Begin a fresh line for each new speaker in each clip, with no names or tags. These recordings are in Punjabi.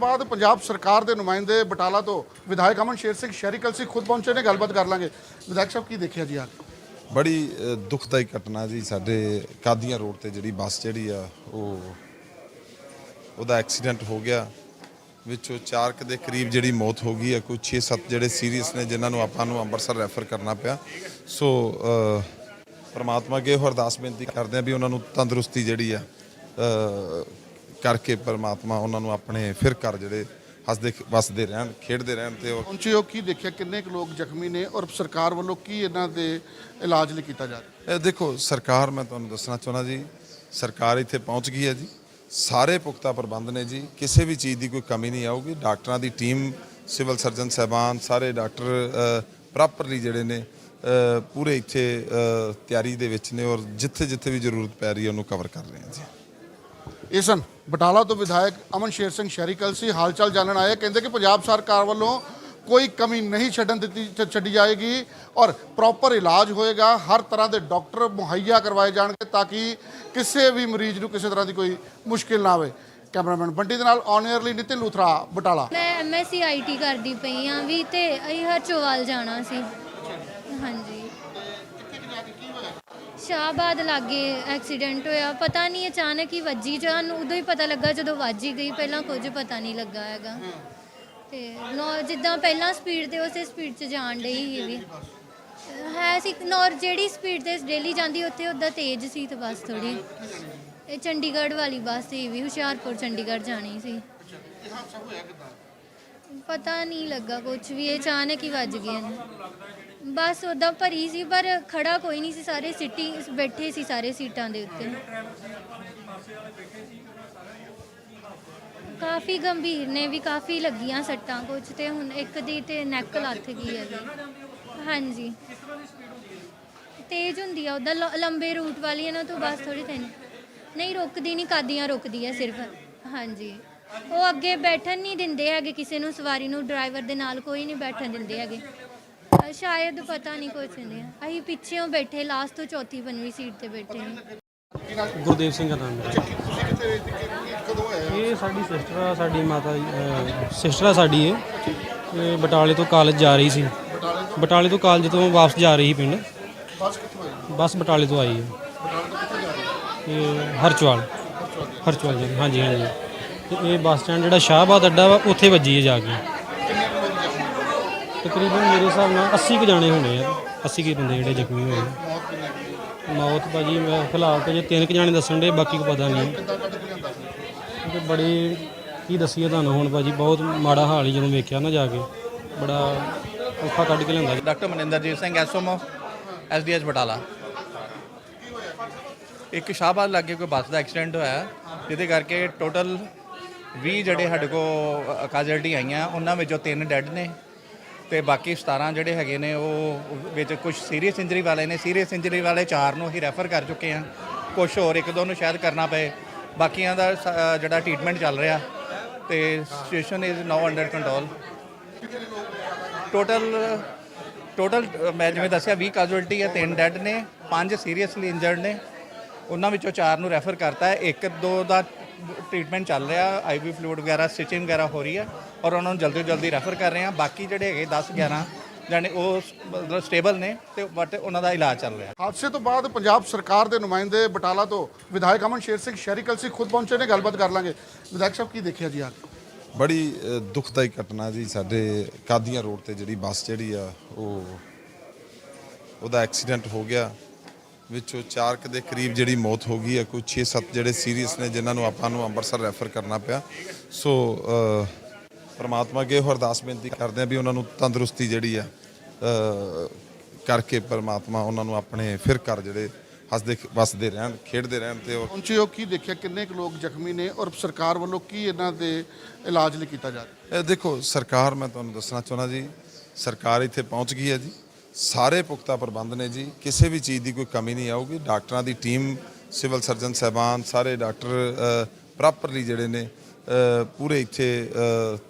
ਬਾਅਦ ਪੰਜਾਬ ਸਰਕਾਰ ਦੇ ਨੁਮਾਇੰਦੇ ਬਟਾਲਾ ਤੋਂ ਵਿਧਾਇਕ ਅਮਨ ਸ਼ੇਰ ਸਿੰਘ ਸ਼ਹਿਰੀ ਕਲਸੀ ਖੁਦ ਪਹੁੰਚੇ ਨੇ ਗੱਲਬਾਤ ਕਰ ਲਾਂਗੇ। ਵਿਧਾਇਕ ਸਾਹਿਬ ਕੀ ਦੇਖਿਆ ਜੀ ਅੱਜ?
ਬੜੀ ਅ, ਦੁਖਦਾਈ ਘਟਨਾ ਜੀ ਸਾਡੇ ਕਾਦੀਆਂ ਰੋਡ ਤੇ ਜਿਹੜੀ ਬੱਸ ਜਿਹੜੀ ਆ ਉਹ ਉਹਦਾ ਐਕਸੀਡੈਂਟ ਹੋ ਗਿਆ। ਵਿੱਚੋਂ 4 ਕੁ ਦੇ ਕਰੀਬ ਜਿਹੜੀ ਮੌਤ ਹੋ ਗਈ ਆ ਕੋਈ 6-7 ਜਿਹੜੇ ਸੀਰੀਅਸ ਨੇ ਜਿਨ੍ਹਾਂ ਨੂੰ ਆਪਾਂ ਨੂੰ ਅੰਮ੍ਰਿਤਸਰ ਰੈਫਰ ਕਰਨਾ ਪਿਆ। ਸੋ ਪਰਮਾਤਮਾ ਅੱਗੇ ਅਰਦਾਸ ਬੇਨਤੀ ਕਰਦੇ ਆ ਵੀ ਉਹਨਾਂ ਨੂੰ ਤੰਦਰੁਸਤੀ ਜਿਹੜੀ ਆ ਕਰਕੇ ਪ੍ਰਮਾਤਮਾ ਉਹਨਾਂ ਨੂੰ ਆਪਣੇ ਫਿਰ ਘਰ ਜਿਹੜੇ ਹੱਸਦੇ ਵਸਦੇ ਰਹਿਣ ਖੇਡਦੇ ਰਹਿਣ ਤੇ ਉਹ
ਪਹੁੰਚੇ ਹੋ ਕੀ ਦੇਖਿਆ ਕਿੰਨੇ ਕੁ ਲੋਕ ਜ਼ਖਮੀ ਨੇ ਔਰ ਸਰਕਾਰ ਵੱਲੋਂ ਕੀ ਇਹਨਾਂ ਦੇ ਇਲਾਜ ਲਈ ਕੀਤਾ ਜਾ ਰਿਹਾ?
ਇਹ ਦੇਖੋ ਸਰਕਾਰ ਮੈਂ ਤੁਹਾਨੂੰ ਦੱਸਣਾ ਚਾਹੁੰਦਾ ਜੀ ਸਰਕਾਰ ਇੱਥੇ ਪਹੁੰਚ ਗਈ ਹੈ ਜੀ। ਸਾਰੇ ਪੁਖਤਾ ਪ੍ਰਬੰਧ ਨੇ ਜੀ। ਕਿਸੇ ਵੀ ਚੀਜ਼ ਦੀ ਕੋਈ ਕਮੀ ਨਹੀਂ ਆਊਗੀ। ਡਾਕਟਰਾਂ ਦੀ ਟੀਮ ਸਿਵਲ ਸਰਜਨ ਸਾਹਿਬਾਨ ਸਾਰੇ ਡਾਕਟਰ ਪ੍ਰੋਪਰਲੀ ਜਿਹੜੇ ਨੇ ਪੂਰੇ ਇੱਥੇ ਤਿਆਰੀ ਦੇ ਵਿੱਚ ਨੇ ਔਰ ਜਿੱਥੇ ਜਿੱਥੇ ਵੀ ਜ਼ਰੂਰਤ ਪੈ ਰਹੀ ਹੈ ਉਹਨੂੰ ਕਵਰ ਕਰ ਰਹੇ ਹਾਂ ਜੀ।
ਇਹ ਸਨ। ਬਟਾਲਾ ਤੋਂ ਵਿਧਾਇਕ ਅਮਨ ਸ਼ੇਰ ਸਿੰਘ ਸ਼ਹਿਰੀ ਕਲਸੀ ਹਾਲਚਾਲ ਜਾਣਨ ਆਏ। ਕਹਿੰਦੇ ਕਿ ਪੰਜਾਬ ਸਰਕਾਰ ਵੱਲੋਂ ਕੋਈ ਕਮੀ ਨਹੀਂ ਛੱਡਣ ਦਿੱਤੀ ਛੱਡੀ ਜਾਏਗੀ ਔਰ ਪ੍ਰੋਪਰ ਇਲਾਜ ਹੋਏਗਾ। ਹਰ ਤਰ੍ਹਾਂ ਦੇ ਡਾਕਟਰ ਮੁਹੱਈਆ ਕਰਵਾਏ ਜਾਣਗੇ ਤਾਂ ਕਿ ਕਿਸੇ ਵੀ ਮਰੀਜ਼ ਨੂੰ ਕਿਸੇ ਤਰ੍ਹਾਂ ਦੀ ਕੋਈ ਮੁਸ਼ਕਿਲ ਨਾ ਆਵੇ। ਕੈਮਰਾਮੈਨ ਬੰਟੀ ਦੇ ਨਾਲ ਔਨ 에ਅਰ ਲਈ ਨਿਤਿਨ ਲੂਥਰਾ, ਬਟਾਲਾ।
ਮੈਂ ਐਮਐਸਸੀ ਆਈਟੀ ਕਰਦੀ ਪਈ ਆ ਵੀ ਤੇ ਅਸੀਂ ਹਰਚੋਵਾਲ ਜਾਣਾ ਸੀ ਹਾਂਜੀ ਸ਼ਾਹਬਾਦ ਲਾਗੇ ਐਕਸੀਡੈਂਟ ਹੋਇਆ। ਪਤਾ ਨਹੀਂ ਅਚਾਨਕ ਹੀ ਵੱਜੀ ਜਾਨ ਉਦੋਂ ਹੀ ਪਤਾ ਲੱਗਾ ਜਦੋਂ ਵੱਜ ਗਈ। ਪਹਿਲਾਂ ਕੁਝ ਪਤਾ ਨਹੀਂ ਲੱਗਾ ਹੈਗਾ। ਤੇ ਨੌ ਜਿੱਦਾਂ ਪਹਿਲਾਂ ਸਪੀਡ ਤੇ ਉਸੇ ਸਪੀਡ 'ਚ ਜਾਣ ਡਈ ਸੀ ਵੀ। ਹੈ ਸੀ ਨੌਰ ਜਿਹੜੀ ਸਪੀਡ ਤੇ ਡੇਲੀ ਜਾਂਦੀ ਉੱਥੇ ਉਦਾਂ ਤੇਜ਼ ਸੀ ਤੇ ਬਸ ਥੋੜੀ ਇਹ ਚੰਡੀਗੜ੍ਹ ਵਾਲੀ ਬੱਸ ਸੀ ਵੀ ਹੁਸ਼ਿਆਰਪੁਰ ਚੰਡੀਗੜ੍ਹ ਜਾਣੀ ਸੀ। ਪਤਾ ਨਹੀਂ ਲੱਗਾ ਕੁਝ ਵੀ ਇਹ ਅਚਾਨਕ ਹੀ ਵੱਜ ਨੇ ਬਸ ਉਦਾਂ ਭਰੀ ਸੀ, ਪਰ ਖੜਾ ਕੋਈ ਨਹੀਂ ਸੀ, ਸਾਰੇ ਸਿੱਟੀ ਬੈਠੇ ਸੀ, ਸਾਰੇ ਸੀਟਾਂ ਦੇ ਉੱਤੇ। ਕਾਫੀ ਗੰਭੀਰ ਨੇ ਵੀ, ਕਾਫੀ ਲੱਗੀਆਂ ਸੱਟਾਂ ਕੁਝ ਤੇ ਹੁਣ ਇੱਕ ਦੀ ਤੇ ਨੈਕ ਲੱਥ ਗਈ ਹੈ ਜੀ ਹਾਂਜੀ। ਤੇਜ਼ ਹੁੰਦੀ ਆ ਉਹਦਾ ਲੰਬੇ ਰੂਟ ਵਾਲੀ, ਇਹਨਾਂ ਤੋਂ ਬਸ ਥੋੜੀ ਤੈਨੂੰ ਨਹੀਂ, ਰੁਕਦੀ ਨਹੀਂ, ਕਾਦੀਆਂ ਰੁਕਦੀ ਆ ਸਿਰਫ। ਹਾਂਜੀ। ਉਹ ਅੱਗੇ ਬੈਠਣ ਨਹੀਂ ਦਿੰਦੇ ਹੈਗੇ, ਕਿਸੇ ਨੂੰ ਸਵਾਰੀ ਨੂੰ ਡਰਾਈਵਰ ਦੇ ਨਾਲ ਕੋਈ ਨਹੀਂ ਬੈਠਣ ਦਿੰਦੇ ਹੈਗੇ। ਸ਼ਾਇਦ ਪਤਾ ਨਹੀਂ ਕੁਛ ਨਹੀਂ। ਅਸੀਂ ਪਿੱਛੇੋਂ ਬੈਠੇ ਲਾਸਟ ਤੋਂ ਚੌਥੀ ਪੰਜਵੀਂ ਸੀਟ ਤੇ ਬੈਠੇ ਹਾਂ।
ਗੁਰਦੇਵ ਸਿੰਘ ਦਾ ਨਾਮ ਹੈ
ਤੁਸੀਂ ਕਿੱਥੇ ਕਦੋਂ ਆਏ
ਇਹ ਸਾਡੀ ਸਿਸਟਰ ਆ ਸਾਡੀ ਮਾਤਾ ਸਿਸਟਰ ਆ ਸਾਡੀ ਇਹ। ਇਹ ਬਟਾਲੇ ਤੋਂ ਕਾਲਜ ਜਾ ਰਹੀ ਸੀ। ਬਟਾਲੇ ਤੋਂ? ਕਾਲਜ ਤੋਂ ਵਾਪਸ ਜਾ ਰਹੀ ਸੀ ਪਿੰਡ।
ਬੱਸ ਕਿੱਥੋਂ ਆਈ?
ਬੱਸ ਬਟਾਲੇ ਤੋਂ ਆਈ ਹੈ। ਇਹ ਹਰਚਵਾਲ। ਹਰਚਵਾਲ। ਜੀ ਹਾਂਜੀ ਹਾਂਜੀ। ਤੇ ਇਹ ਬੱਸ ਸਟੈਂਡ ਜਿਹੜਾ ਸ਼ਾਹਬਾਦ ਅੱਡਾ ਵਾ ਉੱਥੇ ਵੱਜੀ ਹੈ ਜਾ ਕੇ। ਤਕਰੀਬਨ ਮੇਰੇ ਹਿਸਾਬ ਨਾਲ 80 ਕੁ ਜਾਣੇ ਹੋਣੇ ਆ 80 ਕੁ ਬੰਦੇ ਜਿਹੜੇ ਜ਼ਖਮੀ ਹੋਏ ਆ। ਮੌਤ ਭਾਜੀ ਮੈਂ ਫਿਲਹਾਲ ਤਾਂ ਜੇ ਤਿੰਨ ਕੁ ਜਾਣੇ ਦੱਸਣ ਦੇ, ਬਾਕੀ ਕੋ ਪਤਾ ਨਹੀਂ। ਤੇ ਬੜੀ ਕੀ ਦੱਸੀਏ ਤੁਹਾਨੂੰ ਹੁਣ ਭਾਜੀ, ਬਹੁਤ ਮਾੜਾ ਹਾਲ ਹੀ ਜਦੋਂ ਵੇਖਿਆ ਨਾ ਜਾ ਕੇ, ਬੜਾ ਔਖਾ ਕੱਢ ਕੇ ਲਿਆਂਦਾ।
Doctor Maninderjit Singh SMO SDH Batala. ਇੱਕ ਸ਼ਾਹਬਾਦ ਲਾਗੇ ਕੋਈ ਬੱਸ ਦਾ ਐਕਸੀਡੈਂਟ ਹੋਇਆ, ਜਿਹਦੇ ਕਰਕੇ ਟੋਟਲ 20 ਜਿਹੜੇ ਸਾਡੇ ਕੋ ਕਾਜ਼ਲਟੀ ਆਈਆਂ, ਉਹਨਾਂ ਵਿੱਚੋਂ ਤਿੰਨ ਡੈੱਡ ਨੇ। ਤੇ ਬਾਕੀ 17 ਜਿਹੜੇ ਹੈਗੇ ਨੇ, ਉਹ ਵਿੱਚ ਕੁਝ ਸੀਰੀਅਸ ਇੰਜਰੀ ਵਾਲੇ ਨੇ। ਸੀਰੀਅਸ ਇੰਜਰੀ ਵਾਲੇ ਚਾਰ ਨੂੰ ਹੀ ਰੈਫਰ ਕਰ ਚੁੱਕੇ ਹਾਂ। ਕੁਝ ਹੋਰ, ਇੱਕ ਦੋ ਨੂੰ ਸ਼ਾਇਦ ਕਰਨਾ ਪਏ। ਬਾਕੀਆਂ ਦਾ ਸ- ਜਿਹੜਾ ਟ੍ਰੀਟਮੈਂਟ ਚੱਲ ਰਿਹਾ ਤੇ situation is now under control total total ਮੈਂ ਜਿਵੇਂ ਦੱਸਿਆ 20 ਕਾਜ਼ੁਅਲਟੀ ਹੈ, ਤਿੰਨ ਡੈੱਡ ਨੇ, ਪੰਜ ਸੀਰੀਅਸਲੀ ਇੰਜਰਡ ਨੇ। ਉਹਨਾਂ ਵਿੱਚੋਂ ਚਾਰ ਨੂੰ ਰੈਫਰ ਕਰਤਾ ਹੈ। ਇੱਕ, ਦੋ ਦਾ ਟ੍ਰੀਟਮੈਂਟ ਚੱਲ ਰਿਹਾ ਆਈਵੀ ਫਲੂਇਡ ਵਗੈਰਾ ਸਟਿਚਿੰਗ ਵਗੈਰਾ ਹੋ ਰਹੀ ਹੈ ਔਰ ਉਹਨਾਂ ਨੂੰ ਜਲਦੀ ਤੋਂ ਜਲਦੀ ਰੈਫਰ ਕਰ ਰਹੇ ਹਾਂ ਬਾਕੀ ਜਿਹੜੇ ਹੈਗੇ 10 11 ਜਾਨੇ ਉਹ ਮਤਲਬ ਸਟੇਬਲ ਨੇ ਤੇ ਬਟ ਉਹਨਾਂ ਦਾ ਇਲਾਜ ਚੱਲ ਰਿਹਾ।
ਹਾਦਸੇ ਤੋਂ ਬਾਅਦ ਪੰਜਾਬ ਸਰਕਾਰ ਦੇ ਨੁਮਾਇੰਦੇ ਬਟਾਲਾ ਤੋਂ ਵਿਧਾਇਕ ਅਮਨ ਸ਼ੇਰ ਸਿੰਘ ਸ਼ਹਿਰੀ ਕਲਸੀ ਖੁਦ ਪਹੁੰਚੇ ਨੇ ਗੱਲਬਾਤ ਕਰ ਲਾਂਗੇ। ਵਿਧਾਇਕ ਸਾਹਿਬ ਕੀ ਦੇਖਿਆ ਜੀ ਅੱਜ
ਬੜੀ ਦੁਖਦਾਈ ਘਟਨਾ ਜੀ ਸਾਡੇ ਕਾਦੀਆਂ ਰੋਡ ਤੇ ਜਿਹੜੀ ਬੱਸ ਜਿਹੜੀ ਆ ਉਹ ਉਹਦਾ ਐਕਸੀਡੈਂਟ ਹੋ ਗਿਆ। ਵਿੱਚੋਂ 4 ਕੁ ਦੇ ਕਰੀਬ ਜਿਹੜੀ ਮੌਤ ਹੋ ਗਈ ਹੈ ਕੋਈ 6-7 ਜਿਹੜੇ ਸੀਰੀਅਸ ਨੇ ਜਿਨ੍ਹਾਂ ਨੂੰ ਆਪਾਂ ਨੂੰ ਅੰਮ੍ਰਿਤਸਰ ਰੈਫਰ ਕਰਨਾ ਪਿਆ। ਸੋ ਪ੍ਰਮਾਤਮਾ ਅੱਗੇ ਅਰਦਾਸ ਬੇਨਤੀ ਕਰਦੇ ਆ ਵੀ ਉਹਨਾਂ ਨੂੰ ਤੰਦਰੁਸਤੀ ਜਿਹੜੀ ਆ ਕਰਕੇ ਪ੍ਰਮਾਤਮਾ ਉਹਨਾਂ ਨੂੰ ਆਪਣੇ ਫਿਰ ਘਰ ਜਿਹੜੇ ਹੱਸਦੇ ਵਸਦੇ ਰਹਿਣ ਖੇਡਦੇ ਰਹਿਣ ਤੇ ਉਹ
ਪਹੁੰਚੇ ਹੋ ਕੀ ਦੇਖਿਆ ਕਿੰਨੇ ਕੁ ਲੋਕ ਜ਼ਖਮੀ ਨੇ ਔਰ ਸਰਕਾਰ ਵੱਲੋਂ ਕੀ ਇਹਨਾਂ ਦੇ ਇਲਾਜ ਲਈ ਕੀਤਾ ਜਾ ਰਿਹਾ?
ਦੇਖੋ ਸਰਕਾਰ ਮੈਂ ਤੁਹਾਨੂੰ ਦੱਸਣਾ ਚਾਹੁੰਦਾ ਜੀ ਸਰਕਾਰ ਇੱਥੇ ਪਹੁੰਚ ਗਈ ਹੈ ਜੀ। ਸਾਰੇ ਪੁਖਤਾ ਪ੍ਰਬੰਧ ਨੇ ਜੀ। ਕਿਸੇ ਵੀ ਚੀਜ਼ ਦੀ ਕੋਈ ਕਮੀ ਨਹੀਂ ਆਊਗੀ। ਡਾਕਟਰਾਂ ਦੀ ਟੀਮ, ਸਿਵਲ ਸਰਜਨ ਸਾਹਿਬਾਨ, ਸਾਰੇ ਡਾਕਟਰ ਪ੍ਰੋਪਰਲੀ ਜਿਹੜੇ ਨੇ ਪੂਰੇ ਇੱਥੇ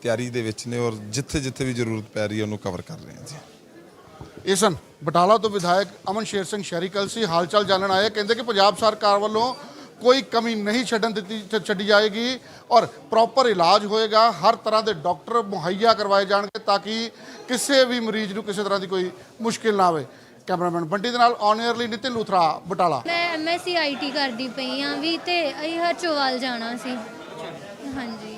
ਤਿਆਰੀ ਦੇ ਵਿੱਚ ਨੇ ਔਰ ਜਿੱਥੇ ਜਿੱਥੇ ਵੀ ਜ਼ਰੂਰਤ ਪੈ ਰਹੀ ਹੈ ਉਹਨੂੰ ਕਵਰ ਕਰ ਰਹੇ ਹਾਂ ਜੀ।
ਇਹ ਸਨ ਬਟਾਲਾ ਤੋਂ ਵਿਧਾਇਕ ਅਮਨ ਸ਼ੇਰ ਸਿੰਘ ਸ਼ਹਿਰੀ ਕਲਸੀ ਹਾਲਚਾਲ ਜਾਣਨ ਆਏ। ਕਹਿੰਦੇ ਕਿ ਪੰਜਾਬ ਸਰਕਾਰ ਵੱਲੋਂ ਕੋਈ ਕਮੀ ਨਹੀਂ ਛੱਡਣ ਦਿੱਤੀ ਛੱਡੀ ਜਾਏਗੀ ਔਰ ਪ੍ਰੋਪਰ ਇਲਾਜ ਹੋਏਗਾ। ਹਰ ਤਰ੍ਹਾਂ ਦੇ ਡਾਕਟਰ ਮੁਹੱਈਆ ਕਰਵਾਏ ਜਾਣਗੇ ਤਾਂ ਕਿ ਕਿਸੇ ਵੀ ਮਰੀਜ਼ ਨੂੰ ਕਿਸੇ ਤਰ੍ਹਾਂ ਦੀ ਕੋਈ ਮੁਸ਼ਕਿਲ ਨਾ ਆਵੇ। ਕੈਮਰਾਮੈਨ ਬੰਟੀ ਦੇ ਨਾਲ ਔਨ 에ਅਰ ਲਈ ਨਿਤਿਨ ਲੂਥਰਾ, ਬਟਾਲਾ।
ਮੈਂ ਐਮਐਸਸੀ ਆਈਟੀ ਕਰਦੀ ਪਈ ਆ ਵੀ ਤੇ ਅਸੀਂ ਹਰਚੋਵਾਲ ਜਾਣਾ ਸੀ। ਹਾਂਜੀ।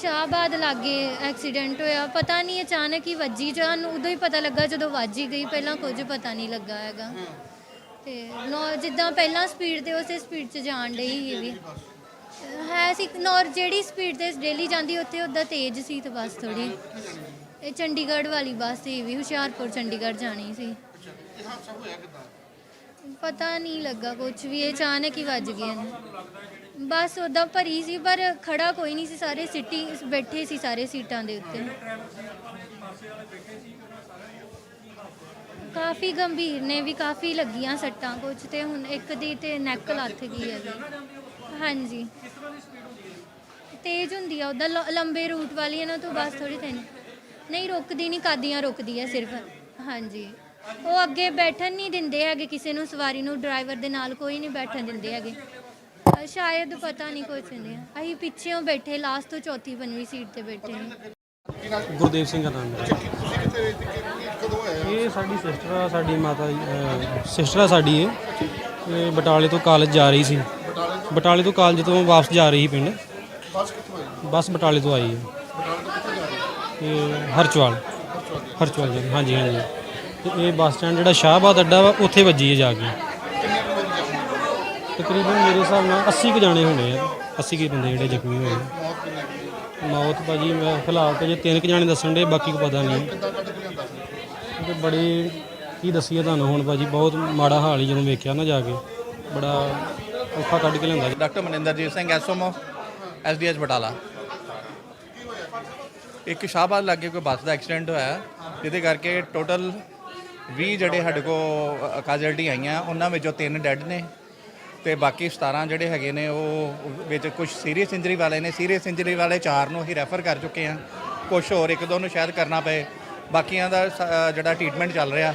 ਸ਼ਾਹਬਾਦ ਲਾਗੇ ਐਕਸੀਡੈਂਟ ਹੋਇਆ। ਪਤਾ ਨਹੀਂ ਅਚਾਨਕ ਹੀ ਵੱਜੀ। ਜਾਨ ਉਦੋਂ ਹੀ ਪਤਾ ਲੱਗਾ ਜਦੋਂ ਵੱਜ ਗਈ। ਪਹਿਲਾਂ ਕੁਝ ਪਤਾ ਨਹੀਂ ਲੱਗਾ ਹੈਗਾ। ਤੇ ਨੋ ਜਿੱਦਾਂ ਪਹਿਲਾਂ ਸਪੀਡ ਤੇ ਉਸੇ ਸਪੀਡ 'ਚ ਜਾਣ ਡਈ ਸੀ ਵੀ। ਹੈ ਸੀ ਨੌਰ ਜਿਹੜੀ ਸਪੀਡ ਤੇ ਡੇਲੀ ਜਾਂਦੀ ਉੱਥੇ ਉੱਦਾਂ ਤੇਜ਼ ਸੀ ਤੇ ਬਸ ਥੋੜੀ ਇਹ ਚੰਡੀਗੜ੍ਹ ਵਾਲੀ ਬੱਸ ਸੀ ਵੀ, ਹੁਸ਼ਿਆਰਪੁਰ ਚੰਡੀਗੜ੍ਹ ਜਾਣੀ ਸੀ। ਪਤਾ ਨਹੀਂ ਲੱਗਾ ਕੁਝ ਵੀ ਇਹ ਅਚਾਨਕ ਹੀ ਵੱਜ ਗਏ ਨੇ ਬਸ ਉਦਾਂ ਭਰੀ ਸੀ, ਪਰ ਖੜਾ ਕੋਈ ਨਹੀਂ ਸੀ, ਸਾਰੇ ਸਿੱਟੀ ਬੈਠੇ ਸੀ ਸਾਰੇ ਸੀਟਾਂ ਦੇ ਉੱਤੇ। ਕਾਫੀ ਗੰਭੀਰ ਨੇ ਵੀ ਕਾਫੀ ਲੱਗੀਆਂ ਸੱਟਾਂ ਕੁਝ ਤੇ ਹੁਣ ਇੱਕ ਦੀ ਤੇ ਨੈਕ ਲੱਥ ਗਈ ਹੈ ਵੀ ਹਾਂਜੀ। ਤੇਜ਼ ਹੁੰਦੀ ਆ ਉਹਦਾ ਲ- ਲੰਬੇ ਰੂਟ ਵਾਲੀ ਇਹਨਾਂ ਤੋਂ ਬਸ ਥੋੜੀ ਤੈਨੂੰ ਨਹੀਂ ਰੁਕਦੀ ਨਹੀਂ ਕਾਦੀਆਂ ਰੁਕਦੀ ਹੈ ਸਿਰਫ। ਹਾਂਜੀ। ਉਹ ਅੱਗੇ ਬੈਠਣ ਨਹੀਂ ਦਿੰਦੇ ਹੈਗੇ ਕਿਸੇ ਨੂੰ ਸਵਾਰੀ ਨੂੰ ਡਰਾਈਵਰ ਦੇ ਨਾਲ ਕੋਈ ਨਹੀਂ ਬੈਠਣ ਦਿੰਦੇ ਹੈਗੇ। ਅ, ਸ਼ਾਇਦ ਪਤਾ ਨਹੀਂ ਕੁਛ ਨਹੀਂ ਹੈ। ਅਸੀਂ ਪਿੱਛੇੋਂ ਬੈਠੇ ਲਾਸਟ ਤੋਂ ਚੌਥੀ ਪੰਜਵੀਂ ਸੀਟ ਤੇ ਬੈਠੇ ਹਾਂ
ਗੁਰਦੇਵ ਸਿੰਘ ਦਾ ਨਾਮ। ਮੇਰਾ ਇਹ ਸਾਡੀ ਸਿਸਟਰ ਆ, ਸਾਡੀ ਮਾਤਾ ਸਿਸਟਰ ਆ ਸਾਡੀ ਇਹ। ਇਹ ਬਟਾਲੇ ਤੋਂ ਕਾਲਜ ਜਾ ਰਹੀ ਸੀ। ਬਟਾਲੇ ਤੋਂ ਕਾਲਜ ਤੋਂ ਵਾਪਸ ਜਾ ਰਹੀ ਸੀ ਪਿੰਡ।
ਬੱਸ ਕਿੱਥੋਂ ਆਈ
ਬੱਸ ਬਟਾਲੇ ਤੋਂ ਆਈ ਹੈ।
ਬਟਾਲਾ ਤੋਂ ਕਿੱਥੇ ਜਾ ਰਹੀ
ਇਹ ਹਰਚਵਾਲ ਹਰਚਵਾਲ ਜੀ ਹਾਂਜੀ ਹਾਂਜੀ। ਤੇ ਇਹ ਬੱਸ ਸਟੈਂਡ ਜਿਹੜਾ ਸ਼ਾਹਬਾਦ ਅੱਡਾ ਵਾ, ਉੱਥੇ ਵੱਜੀ ਹੈ ਜਾ ਕੇ। ਤਕਰੀਬਨ ਮੇਰੇ ਹਿਸਾਬ ਨਾਲ 80 ਕੁ ਜਾਣੇ ਹੋਣੇ ਆ। 80 ਕੁ ਬੰਦੇ ਜਿਹੜੇ ਜ਼ਖਮੀ ਹੋਏ ਆ। ਮੌਤ ਭਾਜੀ, ਮੈਂ ਫਿਲਹਾਲ ਤੇ ਜੇ ਤਿੰਨ ਕੁ ਜਾਣੇ ਦੱਸਣ ਦੇ ਬਾਕੀ ਕੋ ਪਤਾ ਨਹੀਂ।
ਕਿੱਦਾਂ ਕੱਢ ਕੇ
ਤੇ ਬੜੇ ਕੀ ਦੱਸੀਏ ਤੁਹਾਨੂੰ ਹੁਣ ਭਾਜੀ, ਬਹੁਤ ਮਾੜਾ ਹਾਲ ਹੀ ਜਦੋਂ ਵੇਖਿਆ ਨਾ ਜਾ ਕੇ। ਬੜਾ ਔਖਾ ਕੱਢ ਕੇ ਲਿਆਂਦਾ।
Doctor Maninderjit Singh SMO SDH Batala. ਇੱਕ ਸ਼ਾਹਬਾਦ ਲਾਗੇ ਕੋਈ ਬੱਸ ਦਾ ਐਕਸੀਡੈਂਟ ਹੋਇਆ, ਜਿਹਦੇ ਕਰਕੇ ਟੋਟਲ 20 ਜਿਹੜੇ ਸਾਡੇ ਕੋ ਕਾਜਲਟੀ ਆਈਆਂ, ਉਹਨਾਂ ਵਿੱਚੋਂ ਤਿੰਨ ਡੈੱਡ ਨੇ ਤੇ ਬਾਕੀ 17 ਜਿਹੜੇ ਹੈਗੇ ਨੇ, ਉਹ ਵਿੱਚ ਕੁਝ ਸੀਰੀਅਸ ਇੰਜਰੀ ਵਾਲੇ ਨੇ। ਸੀਰੀਅਸ ਇੰਜਰੀ ਵਾਲੇ ਚਾਰ ਨੂੰ ਹੀ ਰੈਫਰ ਕਰ ਚੁੱਕੇ ਆ ਕੁਝ ਹੋਰ ਇੱਕ ਦੋ ਨੂੰ ਸ਼ਾਇਦ ਕਰਨਾ ਪਏ। ਬਾਕੀਆਂ ਦਾ ਸ- ਜਿਹੜਾ ਟ੍ਰੀਟਮੈਂਟ ਚੱਲ ਰਿਹਾ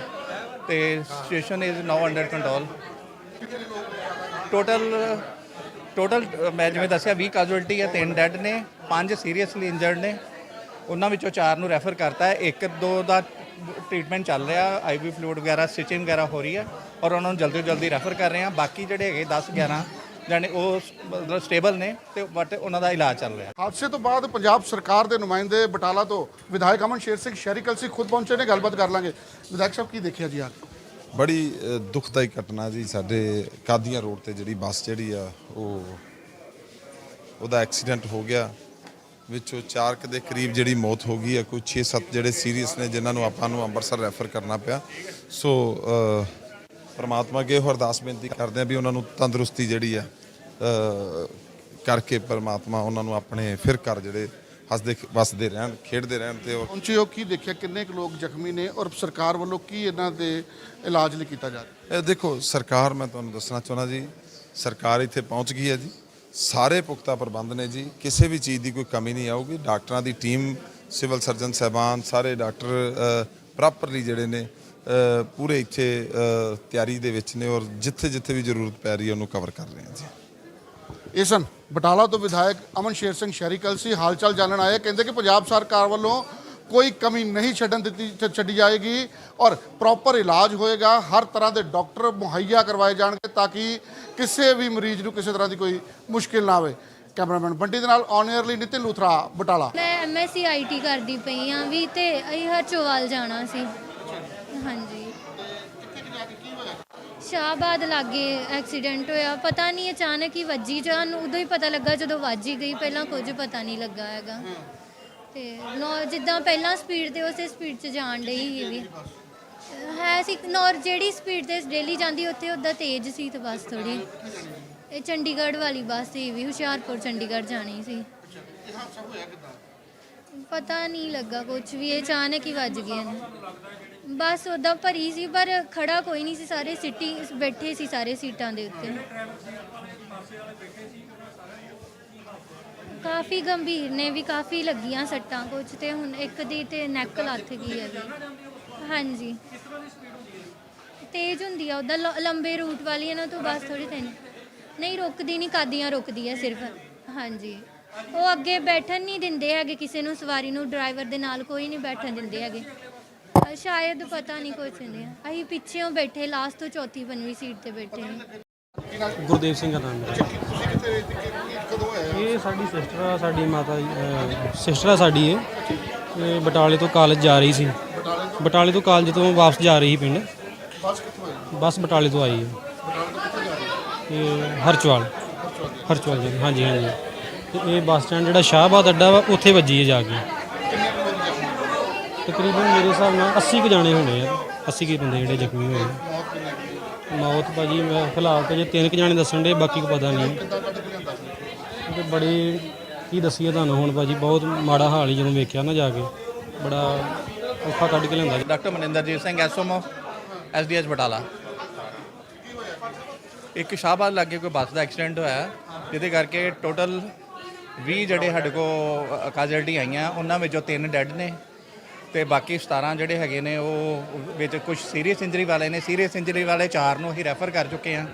ਤੇ situation is now under control total total ਮੈਂ ਜਿਵੇਂ ਦੱਸਿਆ 20 ਕਾਜੁਅਲਟੀ ਹੈ, ਤਿੰਨ ਡੈੱਡ ਨੇ, ਪੰਜ ਸੀਰੀਅਸਲੀ ਇੰਜਰਡ ਨੇ। ਉਹਨਾਂ ਵਿੱਚੋਂ ਚਾਰ ਨੂੰ ਰੈਫਰ ਕਰਤਾ ਹੈ। ਇੱਕ, ਦੋ ਦਾ ਟ੍ਰੀਟਮੈਂਟ ਚੱਲ ਰਿਹਾ ਆਈਵੀ ਫਲੂਇਡ ਵਗੈਰਾ ਸਟਿਚਿੰਗ ਵਗੈਰਾ ਹੋ ਰਹੀ ਹੈ। ਔਰ ਉਹਨਾਂ ਨੂੰ ਜਲਦੀ ਤੋਂ ਜਲਦੀ ਰੈਫਰ ਕਰ ਰਹੇ ਹਾਂ। ਬਾਕੀ ਜਿਹੜੇ ਹੈਗੇ 10 11 ਜਾਨੇ ਉਹ ਮਤਲਬ ਸਟੇਬਲ ਨੇ ਤੇ ਬਟ ਉਹਨਾਂ ਦਾ ਇਲਾਜ ਚੱਲ ਰਿਹਾ।
ਹਾਦਸੇ ਤੋਂ ਬਾਅਦ ਪੰਜਾਬ ਸਰਕਾਰ ਦੇ ਨੁਮਾਇੰਦੇ ਬਟਾਲਾ ਤੋਂ ਵਿਧਾਇਕ ਅਮਨ ਸ਼ੇਰ ਸਿੰਘ ਸ਼ਹਿਰੀ ਕਲਸੀ ਖੁਦ ਪਹੁੰਚੇ ਨੇ ਗੱਲਬਾਤ ਕਰ ਲਾਂਗੇ। ਵਿਧਾਇਕ ਸਾਹਿਬ ਕੀ ਦੇਖਿਆ ਜੀ ਅੱਜ
ਬੜੀ ਦੁਖਦਾਈ ਘਟਨਾ ਜੀ ਸਾਡੇ ਕਾਦੀਆਂ ਰੋਡ ਤੇ ਜਿਹੜੀ ਬੱਸ ਜਿਹੜੀ ਆ ਉਹ ਉਹਦਾ ਐਕਸੀਡੈਂਟ ਹੋ ਗਿਆ। ਵਿੱਚੋਂ 4 ਕੁ ਦੇ ਕਰੀਬ ਜਿਹੜੀ ਮੌਤ ਹੋ ਗਈ ਆ ਕੋਈ 6-7 ਜਿਹੜੇ ਸੀਰੀਅਸ ਨੇ ਜਿਨ੍ਹਾਂ ਨੂੰ ਆਪਾਂ ਨੂੰ ਅੰਮ੍ਰਿਤਸਰ ਰੈਫਰ ਕਰਨਾ ਪਿਆ। ਸੋ ਪ੍ਰਮਾਤਮਾ ਅੱਗੇ ਇਹੋ ਅਰਦਾਸ ਬੇਨਤੀ ਕਰਦੇ ਆ ਵੀ ਉਹਨਾਂ ਨੂੰ ਤੰਦਰੁਸਤੀ ਜਿਹੜੀ ਆ ਕਰਕੇ ਪ੍ਰਮਾਤਮਾ ਉਹਨਾਂ ਨੂੰ ਆਪਣੇ ਫਿਰ ਘਰ ਜਿਹੜੇ ਹੱਸਦੇ ਵਸਦੇ ਰਹਿਣ ਖੇਡਦੇ ਰਹਿਣ ਤੇ ਉਹ
ਪਹੁੰਚੇ ਹੋ ਕੀ ਦੇਖਿਆ ਕਿੰਨੇ ਕੁ ਲੋਕ ਜ਼ਖਮੀ ਨੇ ਔਰ ਸਰਕਾਰ ਵੱਲੋਂ ਕੀ ਇਹਨਾਂ ਦੇ ਇਲਾਜ ਲਈ ਕੀਤਾ ਜਾ ਰਿਹਾ?
ਇਹ ਦੇਖੋ ਸਰਕਾਰ ਮੈਂ ਤੁਹਾਨੂੰ ਦੱਸਣਾ ਚਾਹੁੰਦਾ ਜੀ ਸਰਕਾਰ ਇੱਥੇ ਪਹੁੰਚ ਗਈ ਹੈ ਜੀ ਸਾਰੇ ਪੁਖਤਾ ਪ੍ਰਬੰਧ ਨੇ ਜੀ ਕਿਸੇ ਵੀ ਚੀਜ਼ ਦੀ ਕੋਈ ਕਮੀ ਨਹੀਂ ਆਊਗੀ ਡਾਕਟਰਾਂ ਦੀ ਟੀਮ ਸਿਵਲ ਸਰਜਨ ਸਹਿਬਾਨ ਸਾਰੇ ਡਾਕਟਰ ਪ੍ਰੋਪਰਲੀ ਜਿਹੜੇ ਨੇ ਪੂਰੇ ਇੱਥੇ ਤਿਆਰੀ ਦੇ ਵਿੱਚ ਨੇ ਔਰ ਜਿੱਥੇ ਜਿੱਥੇ ਵੀ ਜ਼ਰੂਰਤ ਪੈ ਰਹੀ ਹੈ ਉਹਨੂੰ ਕਵਰ ਕਰ ਰਹੇ ਹਾਂ ਜੀ।
ਇਹ ਸਨ ਬਟਾਲਾ ਤੋਂ ਵਿਧਾਇਕ ਅਮਨ ਸ਼ੇਰ ਸਿੰਘ ਸ਼ਹਿਰੀ ਕਲਸੀ ਹਾਲਚਾਲ ਜਾਣਨ ਆਏ ਕਹਿੰਦੇ ਕਿ ਪੰਜਾਬ ਸਰਕਾਰ ਵੱਲੋਂ ਕੋਈ ਕਮੀ ਨਹੀਂ ਛੱਡਣ ਦਿੱਤੀ ਛੱਡੀ ਜਾਏਗੀ ਔਰ ਪ੍ਰੋਪਰ ਇਲਾਜ ਹੋਏਗਾ। ਹਰ ਤਰ੍ਹਾਂ ਦੇ ਡਾਕਟਰ ਮੁਹੱਈਆ ਕਰਵਾਏ ਜਾਣਗੇ ਤਾਂ ਕਿ ਕਿਸੇ ਵੀ ਮਰੀਜ਼ ਨੂੰ ਕਿਸੇ ਤਰ੍ਹਾਂ ਦੀ ਕੋਈ ਮੁਸ਼ਕਿਲ ਨਾ ਆਵੇ। ਕੈਮਰਾਮੈਨ ਬੰਟੀ ਦੇ ਨਾਲ ਔਨ 에ਅਰ ਲਈ ਨਿਤਿਨ ਲੂਥਰਾ ਬਟਾਲਾ।
ਮੈਂ ਐਮਐਸਸੀ ਆਈਟੀ ਕਰਦੀ ਪਈ ਆ ਵੀ ਤੇ ਅਸੀਂ ਹਰਚੋਵਾਲ ਜਾਣਾ ਸੀ। ਹਾਂਜੀ। ਸ਼ਾਹਬਾਦ ਲਾਗੇ ਐਕਸੀਡੈਂਟ ਹੋਇਆ। ਪਤਾ ਨਹੀਂ ਅਚਾਨਕ ਹੀ ਵੱਜੀ ਜਾਨ ਉਦੋਂ ਹੀ ਪਤਾ ਲੱਗਾ ਜਦੋਂ ਵੱਜ ਗਈ। ਪਹਿਲਾਂ ਕੁਝ ਪਤਾ ਨਹੀਂ ਲੱਗਾ ਹੈਗਾ। ਤੇ ਨੌ ਜਿੱਦਾਂ ਪਹਿਲਾਂ ਸਪੀਡ ਤੇ ਉਸੇ ਸਪੀਡ 'ਚ ਜਾਣ ਡਈ ਸੀ ਵੀ। ਹੈ ਸੀ ਨੌਰ ਜਿਹੜੀ ਸਪੀਡ ਤੇ ਡੇਲੀ ਜਾਂਦੀ ਉੱਥੇ ਉਦਾਂ ਤੇਜ਼ ਸੀ ਤੇ ਬਸ ਥੋੜੀ ਇਹ ਚੰਡੀਗੜ੍ਹ ਵਾਲੀ ਬੱਸ ਸੀ ਵੀ ਹੁਸ਼ਿਆਰਪੁਰ ਚੰਡੀਗੜ੍ਹ ਜਾਣੀ ਸੀ। ਪਤਾ ਨਹੀਂ ਲੱਗਾ ਕੁਝ ਵੀ ਇਹ ਅਚਾਨਕ ਹੀ ਵੱਜ ਨੇ ਬਸ ਉਦਾਂ ਭਰੀ ਸੀ, ਪਰ ਖੜਾ ਕੋਈ ਨਹੀਂ ਸੀ, ਸਾਰੇ ਸਿੱਟੀ ਬੈਠੇ ਸੀ, ਸਾਰੇ ਸੀਟਾਂ ਦੇ ਉੱਤੇ। ਕਾਫੀ ਗੰਭੀਰ ਨੇ ਵੀ, ਕਾਫੀ ਲੱਗੀਆਂ ਸੱਟਾਂ ਕੁਝ ਤੇ ਹੁਣ ਇੱਕ ਦੀ ਤੇ ਨੈਕ ਲੱਥ ਗਈ ਹੈ ਵੀ ਹਾਂਜੀ। ਤੇਜ਼ ਹੁੰਦੀ ਆ ਉਹਦਾ ਲ- ਲੰਬੇ ਰੂਟ ਵਾਲੀ ਇਹਨਾਂ ਤੋਂ ਬਸ ਥੋੜੀ ਤੈਨੂੰ ਨਹੀਂ, ਰੁਕਦੀ ਨਹੀਂ, ਕਾਦੀਆਂ ਰੁਕਦੀ ਹੈ ਸਿਰਫ। ਹਾਂਜੀ। ਉਹ ਅੱਗੇ ਬੈਠਣ ਨਹੀਂ ਦਿੰਦੇ ਹੈਗੇ, ਕਿਸੇ ਨੂੰ ਸਵਾਰੀ ਨੂੰ, ਡਰਾਈਵਰ ਦੇ ਨਾਲ ਕੋਈ ਨਹੀਂ ਬੈਠਣ ਦਿੰਦੇ ਹੈਗੇ। ਸ਼ਾਇਦ ਪਤਾ ਨਹੀਂ ਕੁਛ ਨਹੀਂ। ਅਸੀਂ ਪਿੱਛੇੋਂ ਬੈਠੇ ਲਾਸਟ ਤੋਂ ਚੌਥੀ ਪੰਜਵੀਂ ਸੀਟ ਤੇ ਬੈਠੇ ਹਾਂ।
ਗੁਰਦੇਵ ਸਿੰਘ ਦਾ ਨਾਮ ਮੇਰਾ।
ਤੁਸੀਂ ਕਿੱਥੇ ਕਦੋਂ ਆਏ
ਇਹ ਸਾਡੀ ਸਿਸਟਰ ਆ ਸਾਡੀ ਮਾਤਾ ਸਿਸਟਰ ਆ ਸਾਡੀ ਇਹ। ਇਹ ਬਟਾਲੇ ਤੋਂ ਕਾਲਜ ਜਾ ਰਹੀ ਸੀ।
ਬਟਾਲੇ ਤੋਂ?
ਕਾਲਜ ਤੋਂ ਵਾਪਸ ਜਾ ਰਹੀ ਸੀ ਪਿੰਡ।
ਬੱਸ ਕਿੱਥੋਂ ਆਈ?
ਬੱਸ ਬਟਾਲੇ ਤੋਂ ਆਈ ਹੈ।
ਬਟਾਲੇ ਤੋਂ ਕਿੱਥੇ ਜਾ ਰਹੀ
ਇਹ ਹਰਚਵਾਲ। ਹਰਚਵਾਲ ਜੀ ਹਾਂਜੀ ਹਾਂਜੀ। ਤੇ ਇਹ ਬੱਸ ਸਟੈਂਡ ਜਿਹੜਾ ਸ਼ਾਹਬਾਦ ਅੱਡਾ ਵਾ ਉੱਥੇ ਵੱਜੀ ਹੈ ਜਾ ਕੇ। ਤਕਰੀਬਨ ਮੇਰੇ ਹਿਸਾਬ ਨਾਲ 80 ਕੁ ਜਾਣੇ ਹੋਣੇ ਆ 80 ਕੁ ਬੰਦੇ ਜਿਹੜੇ ਜ਼ਖਮੀ ਹੋਏ
ਮੌਤ ਕਿੰਨੇ ਦੀ
ਮੌਤ ਭਾਜੀ, ਮੈਂ ਫਿਲਹਾਲ ਤੇ ਜੇ ਤਿੰਨ ਕੁ ਜਾਣੇ ਦੱਸਣ ਦੇ ਬਾਕੀ ਕੋ ਪਤਾ ਨਹੀਂ।
ਕਿੱਦਾਂ ਕੱਢ ਕੀ
ਦੱਸੀਏ ਤੁਹਾਨੂੰ ਹੁਣ ਭਾਜੀ, ਬਹੁਤ ਮਾੜਾ ਹਾਲ ਹੀ ਜਦੋਂ ਵੇਖਿਆ ਨਾ ਜਾ ਕੇ। ਬੜਾ ਔਖਾ ਕੱਢ ਕੇ ਲਿਆਂਦਾ।
Doctor Maninderjit Singh SMO SDH Batala. ਇੱਕ ਸ਼ਾਹਬਾਦ ਲਾਗੇ ਕੋਈ ਬੱਸ ਦਾ ਐਕਸੀਡੈਂਟ ਹੋਇਆ, ਜਿਹਦੇ ਕਰਕੇ ਟੋਟਲ 20 ਜਿਹੜੇ ਸਾਡੇ ਕੋ ਕਾਜ਼ਲਟੀ ਆਈਆਂ, ਉਹਨਾਂ ਵਿੱਚੋਂ ਤਿੰਨ ਡੈੱਡ ਨੇ। ਤੇ ਬਾਕੀ 17 ਜਿਹੜੇ ਹੈਗੇ ਨੇ, ਉਹ ਵਿੱਚ ਕੁਝ ਸੀਰੀਅਸ ਇੰਜਰੀ ਵਾਲੇ ਨੇ। ਸੀਰੀਅਸ ਇੰਜਰੀ ਵਾਲੇ ਚਾਰ ਨੂੰ ਅਸੀਂ ਰੈਫਰ ਕਰ ਚੁੱਕੇ ਹਾਂ।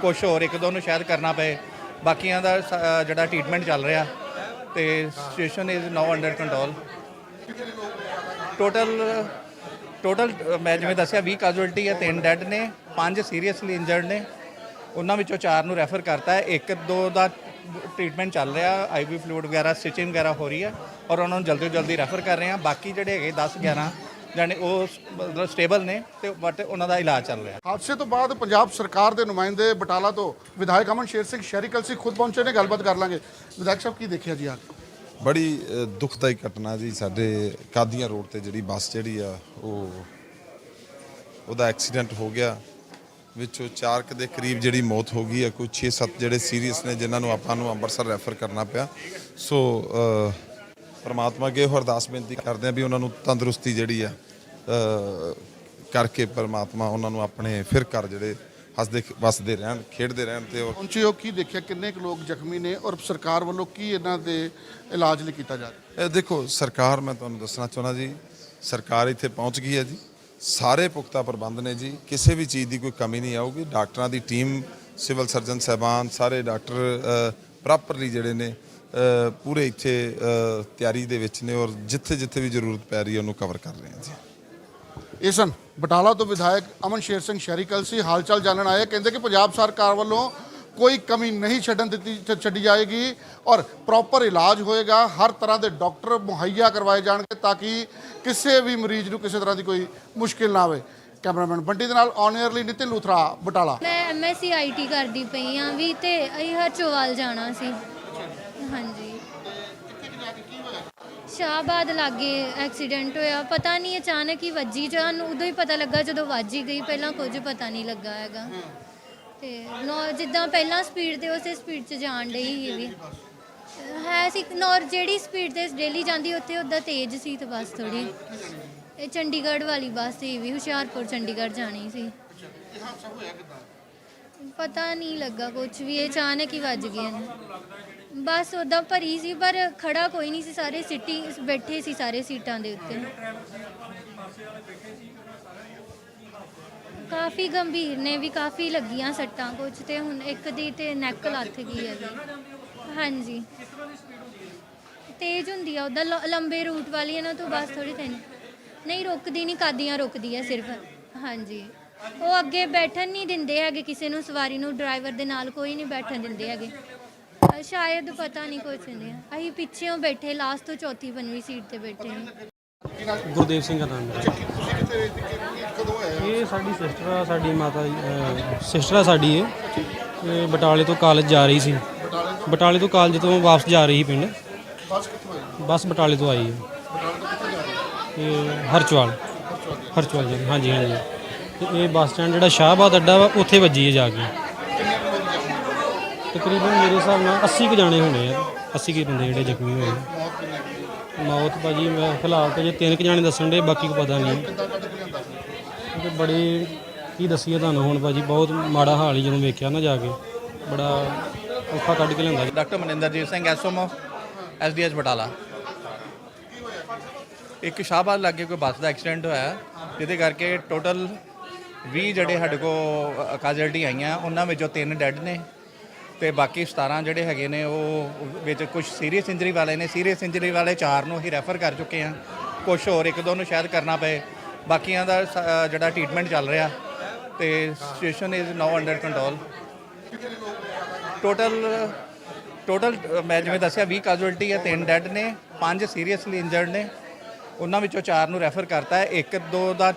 ਕੁਝ ਹੋਰ ਇੱਕ ਦੋ ਨੂੰ ਸ਼ਾਇਦ ਕਰਨਾ ਪਏ। ਬਾਕੀਆਂ ਦਾ ਸ- ਜਿਹੜਾ ਟ੍ਰੀਟਮੈਂਟ ਚੱਲ ਰਿਹਾ ਤੇ situation is now under control total total ਮੈਂ ਜਿਵੇਂ ਦੱਸਿਆ 20 ਕਾਜ਼ੁਅਲਟੀ ਹੈ, ਤਿੰਨ ਡੈੱਡ ਨੇ, ਪੰਜ ਸੀਰੀਅਸਲੀ ਇੰਜਰਡ ਨੇ। ਉਹਨਾਂ ਵਿੱਚੋਂ ਚਾਰ ਨੂੰ ਰੈਫਰ ਕਰਤਾ ਹੈ। ਇੱਕ, ਦੋ ਦਾ ਟ੍ਰੀਟਮੈਂਟ ਚੱਲ ਰਿਹਾ ਆਈਵੀ ਫਲੂਇਡ ਵਗੈਰਾ ਸਟਿਚਿੰਗ ਵਗੈਰਾ ਹੋ ਰਹੀ ਹੈ ਔਰ ਉਹਨਾਂ ਨੂੰ ਜਲਦੀ ਤੋਂ ਜਲਦੀ ਰੈਫਰ ਕਰ ਰਹੇ ਹਾਂ। ਬਾਕੀ ਜਿਹੜੇ ਹੈਗੇ 10 11 ਜਾਨੇ ਉਹ ਮਤਲਬ ਸਟੇਬਲ ਨੇ ਤੇ ਬਟ ਉਹਨਾਂ ਦਾ ਇਲਾਜ ਚੱਲ ਰਿਹਾ।
ਹਾਦਸੇ ਤੋਂ ਬਾਅਦ ਪੰਜਾਬ ਸਰਕਾਰ ਦੇ ਨੁਮਾਇੰਦੇ ਬਟਾਲਾ ਤੋਂ ਵਿਧਾਇਕ ਅਮਨ ਸ਼ੇਰ ਸਿੰਘ ਸ਼ਹਿਰੀ ਕਲਸੀ ਖੁਦ ਪਹੁੰਚੇ ਨੇ ਗੱਲਬਾਤ ਕਰ ਲਾਂਗੇ। ਵਿਧਾਇਕ ਸਾਹਿਬ ਕੀ ਦੇਖਿਆ ਜੀ ਆ?
ਬੜੀ ਦੁਖਦਾਈ ਘਟਨਾ ਜੀ ਸਾਡੇ ਕਾਦੀਆਂ ਰੋਡ ਤੇ ਜਿਹੜੀ ਬੱਸ ਜਿਹੜੀ ਆ ਉਹ ਉਹਦਾ ਐਕਸੀਡੈਂਟ ਹੋ ਗਿਆ। ਵਿੱਚੋਂ 4 ਕੁ ਦੇ ਕਰੀਬ ਜਿਹੜੀ ਮੌਤ ਹੋ ਗਈ ਆ ਕੋਈ 6-7 ਜਿਹੜੇ ਸੀਰੀਅਸ ਨੇ ਜਿਨ੍ਹਾਂ ਨੂੰ ਆਪਾਂ ਨੂੰ ਅੰਮ੍ਰਿਤਸਰ ਰੈਫਰ ਕਰਨਾ ਪਿਆ। ਸੋ ਪ੍ਰਮਾਤਮਾ ਅੱਗੇ ਇਹੋ ਅਰਦਾਸ ਬੇਨਤੀ ਕਰਦੇ ਆ ਵੀ ਉਹਨਾਂ ਨੂੰ ਤੰਦਰੁਸਤੀ ਜਿਹੜੀ ਆ ਕਰਕੇ ਪ੍ਰਮਾਤਮਾ ਉਹਨਾਂ ਨੂੰ ਆਪਣੇ ਫਿਰ ਘਰ ਜਿਹੜੇ ਹੱਸਦੇ ਵਸਦੇ ਰਹਿਣ ਖੇਡਦੇ ਰਹਿਣ ਤੇ ਉਹ
ਪਹੁੰਚੇ ਹੋ ਕੀ ਦੇਖਿਆ ਕਿੰਨੇ ਕੁ ਲੋਕ ਜ਼ਖਮੀ ਨੇ ਔਰ ਸਰਕਾਰ ਵੱਲੋਂ ਕੀ ਇਹਨਾਂ ਦੇ ਇਲਾਜ ਲਈ ਕੀਤਾ ਜਾ ਰਿਹਾ?
ਦੇਖੋ ਸਰਕਾਰ ਮੈਂ ਤੁਹਾਨੂੰ ਦੱਸਣਾ ਚਾਹੁੰਦਾ ਜੀ ਸਰਕਾਰ ਇੱਥੇ ਪਹੁੰਚ ਗਈ ਹੈ ਜੀ। ਸਾਰੇ ਪੁਖਤਾ ਪ੍ਰਬੰਧ ਨੇ ਜੀ। ਕਿਸੇ ਵੀ ਚੀਜ਼ ਦੀ ਕੋਈ ਕਮੀ ਨਹੀਂ ਆਊਗੀ। ਡਾਕਟਰਾਂ ਦੀ ਟੀਮ, ਸਿਵਲ ਸਰਜਨ ਸਾਹਿਬਾਨ, ਸਾਰੇ ਡਾਕਟਰ ਪ੍ਰੋਪਰਲੀ ਜਿਹੜੇ ਨੇ ਪੂਰੇ ਇੱਥੇ ਤਿਆਰੀ ਦੇ ਵਿੱਚ ਨੇ ਔਰ ਜਿੱਥੇ ਜਿੱਥੇ ਵੀ ਜ਼ਰੂਰਤ ਪੈ ਰਹੀ ਹੈ ਉਹਨੂੰ ਕਵਰ ਕਰ ਰਹੇ ਹਾਂ ਜੀ।
ਇਹ ਸਨ ਬਟਾਲਾ ਤੋਂ ਵਿਧਾਇਕ ਅਮਨ ਸ਼ੇਰ ਸਿੰਘ ਸ਼ਹਿਰੀ ਕਲਸੀ ਹਾਲਚਾਲ ਜਾਣਨ ਆਏ। ਕਹਿੰਦੇ ਕਿ ਪੰਜਾਬ ਸਰਕਾਰ ਵੱਲੋਂ ਕੋਈ ਕਮੀ ਨਹੀਂ ਛੱਡਣ ਦਿੱਤੀ ਛੱਡੀ ਜਾਏਗੀ ਔਰ ਪ੍ਰੋਪਰ ਇਲਾਜ ਹੋਏਗਾ। ਹਰ ਤਰ੍ਹਾਂ ਦੇ ਡਾਕਟਰ ਮੁਹੱਈਆ ਕਰਵਾਏ ਜਾਣਗੇ ਤਾਂ ਕਿ ਕਿਸੇ ਵੀ ਮਰੀਜ਼ ਨੂੰ ਕਿਸੇ ਤਰ੍ਹਾਂ ਦੀ ਕੋਈ ਮੁਸ਼ਕਿਲ ਨਾ ਆਵੇ। ਕੈਮਰਾਮੈਨ ਬੰਟੀ ਦੇ ਨਾਲ ਔਨ 에ਅਰ ਲਈ ਨਿਤਿਨ ਲੂਥਰਾ, ਬਟਾਲਾ।
ਮੈਂ ਐਮਐਸਸੀ ਆਈਟੀ ਕਰਦੀ ਪਈ ਆ ਵੀ ਤੇ ਅਸੀਂ ਹਰਚੋਵਾਲ ਜਾਣਾ ਸੀ। ਹਾਂਜੀ। ਸ਼ਾਹਬਾਦ ਲਾਗੇ ਐਕਸੀਡੈਂਟ ਹੋਇਆ। ਪਤਾ ਨਹੀਂ ਅਚਾਨਕ ਹੀ ਵੱਜੀ। ਜਾਨ ਉਦੋਂ ਹੀ ਪਤਾ ਲੱਗਾ ਜਦੋਂ ਵੱਜੀ ਗਈ। ਪਹਿਲਾਂ ਕੁਝ ਪਤਾ ਨਹੀਂ ਲੱਗਾ ਹੈਗਾ। ਤੇ ਨੌ- ਜਿੱਦਾਂ ਪਹਿਲਾਂ ਸਪੀਡ ਤੇ ਉਸੇ ਸਪੀਡ 'ਚ ਜਾਣ ਡਈ ਸੀ ਵੀ। ਹੈ ਸੀ ਨੌਰ ਜਿਹੜੀ ਸਪੀਡ ਤੇ ਡੇਲੀ ਜਾਂਦੀ, ਉੱਥੇ ਉਦਾਂ ਤੇਜ਼ ਸੀ ਤੇ ਬਸ ਥੋੜੀ ਇਹ ਚੰਡੀਗੜ੍ਹ ਵਾਲੀ ਬੱਸ ਸੀ ਵੀ, ਹੁਸ਼ਿਆਰਪੁਰ ਚੰਡੀਗੜ੍ਹ ਜਾਣੀ ਸੀ। ਪਤਾ ਨਹੀਂ ਲੱਗਾ ਕੁਝ ਵੀ, ਇਹ ਅਚਾਨਕ ਹੀ ਵੱਜ ਗਏ ਨੇ ਬਸ ਉਦਾਂ ਭਰੀ ਸੀ, ਪਰ ਖੜਾ ਕੋਈ ਨਹੀਂ ਸੀ, ਸਾਰੇ ਸਿੱਟੀ ਬੈਠੇ ਸੀ ਸਾਰੇ ਸੀਟਾਂ ਦੇ ਉੱਤੇ। ਕਾਫੀ ਗੰਭੀਰ ਨੇ, ਵੀ ਕਾਫੀ ਲੱਗੀਆਂ ਸੱਟਾਂ ਕੁਝ ਤੇ ਹੁਣ ਇੱਕ ਦੀ ਤੇ ਨੈਕ ਲੱਥ ਗਈ ਹੈ ਵੀ ਹਾਂਜੀ। ਤੇਜ਼ ਹੁੰਦੀ ਆ ਉਹਦਾ ਲ- ਲੰਬੇ ਰੂਟ ਵਾਲੀ ਇਹਨਾਂ ਤੋਂ ਬਸ ਥੋੜੀ ਤੈਨੂੰ ਨਹੀਂ, ਰੁਕਦੀ ਨਹੀਂ, ਕਾਦੀਆਂ ਰੁਕਦੀ ਹੈ ਸਿਰਫ। ਹਾਂਜੀ। ਉਹ ਅੱਗੇ ਬੈਠਣ ਨਹੀਂ ਦਿੰਦੇ ਹੈਗੇ ਕਿਸੇ ਨੂੰ, ਸਵਾਰੀ ਨੂੰ ਡਰਾਈਵਰ ਦੇ ਨਾਲ ਕੋਈ ਨਹੀਂ ਬੈਠਣ ਦਿੰਦੇ ਹੈਗੇ। ਅਹ ਸ਼ਾਇਦ ਪਤਾ ਨਹੀਂ ਕੁਛ ਨਹੀਂ। ਅਸੀਂ ਪਿੱਛੇੋਂ ਬੈਠੇ ਲਾਸਟ ਤੋਂ ਚੌਥੀ ਪੰਜਵੀਂ ਸੀਟ ਤੇ ਬੈਠੇ ਹਾਂ।
ਗੁਰਦੇਵ ਸਿੰਘ ਦਾ ਨਾਮ। ਮੇਰਾ ਇਹ ਸਾਡੀ ਸਿਸਟਰ ਆ ਸਾਡੀ ਮਾਤਾ ਸਿਸਟਰ ਆ ਸਾਡੀ ਇਹ। ਇਹ ਬਟਾਲੇ ਤੋਂ ਕਾਲਜ ਜਾ ਰਹੀ ਸੀ।
ਬਟਾਲੇ ਤੋਂ?
ਕਾਲਜ ਤੋਂ ਵਾਪਸ ਜਾ ਰਹੀ ਪਿੰਡ।
ਬੱਸ ਕਿੱਥੋਂ ਆਈ?
ਬੱਸ ਬਟਾਲੇ ਤੋਂ ਆਈ ਹੈ।
ਜਾ
ਇਹ ਹਰਚਵਾਲ ਹਰਚਵਾਲ ਜੀ। ਹਾਂਜੀ ਹਾਂਜੀ। ਤੇ ਇਹ ਬੱਸ ਸਟੈਂਡ ਜਿਹੜਾ ਸ਼ਾਹਬਾਦ ਅੱਡਾ ਵਾ ਉੱਥੇ ਵੱਜੀ ਹੈ ਜਾ ਕੇ। ਤਕਰੀਬਨ ਮੇਰੇ ਹਿਸਾਬ ਨਾਲ 80 ਕੁ ਜਾਣੇ ਹੋਣੇ ਆ। 80 ਕੁ ਬੰਦੇ ਜਿਹੜੇ ਜ਼ਖਮੀ ਹੋਏ
ਮੌਤ ਕਿੰਨੇ ਦੀ
ਭਾਜੀ, ਮੈਂ ਫਿਲਹਾਲ ਤੇ ਜੇ ਤਿੰਨ ਕੁ ਜਾਣੇ ਦੱਸਣ ਦੇ ਬਾਕੀ ਕੋ ਪਤਾ ਨਹੀਂ।
ਕਿੱਦਾਂ ਕੱਢ ਕੇ ਲਿਆਂਦਾ ਸੀ
ਤੇ ਬੜੇ, ਕੀ ਦੱਸੀਏ ਤੁਹਾਨੂੰ ਹੁਣ ਭਾਜੀ, ਬਹੁਤ ਮਾੜਾ ਹਾਲ ਹੀ ਜਦੋਂ ਵੇਖਿਆ ਨਾ ਜਾ ਕੇ। ਬੜਾ ਔਖਾ ਕੱਢ ਕੇ ਲਿਆਂਦਾ।
Doctor Maninderjit Singh SMO SDH Batala. ਇੱਕ ਸ਼ਾਹਬਾਦ ਲਾਗੇ ਕੋਈ ਬੱਸ ਦਾ ਐਕਸੀਡੈਂਟ ਹੋਇਆ, ਜਿਹਦੇ ਕਰਕੇ ਟੋਟਲ 20 ਜਿਹੜੇ ਸਾਡੇ ਕੋ ਕਾਜਲਟੀ ਆਈਆਂ, ਉਹਨਾਂ ਵਿੱਚੋਂ ਤਿੰਨ ਡੈੱਡ ਨੇ। ਤੇ ਬਾਕੀ 17 ਜਿਹੜੇ ਹੈਗੇ ਨੇ ਉਹ ਵਿੱਚ ਕੁਝ ਸੀਰੀਅਸ ਇੰਜਰੀ ਵਾਲੇ ਨੇ। ਸੀਰੀਅਸ ਇੰਜਰੀ ਵਾਲੇ ਚਾਰ ਨੂੰ ਹੀ ਰੈਫਰ ਕਰ ਚੁੱਕੇ ਆ ਕੁਝ ਹੋਰ ਇੱਕ ਦੋ ਨੂੰ ਸ਼ਾਇਦ ਕਰਨਾ ਪਏ। ਬਾਕੀਆਂ ਦਾ ਸ- ਜਿਹੜਾ ਟ੍ਰੀਟਮੈਂਟ ਚੱਲ ਰਿਹਾ। ਤੇ situation is now under control total total ਮੈਂ ਜਿਵੇਂ ਦੱਸਿਆ 20 ਕਾਜੁਅਲਟੀ ਹੈ, ਤਿੰਨ ਡੈੱਡ ਨੇ, ਪੰਜ ਸੀਰੀਅਸਲੀ ਇੰਜਰਡ ਨੇ। ਉਹਨਾਂ ਵਿੱਚੋਂ ਚਾਰ ਨੂੰ ਰੈਫਰ ਕਰਤਾ ਹੈ। ਇੱਕ, ਦੋ ਦਾ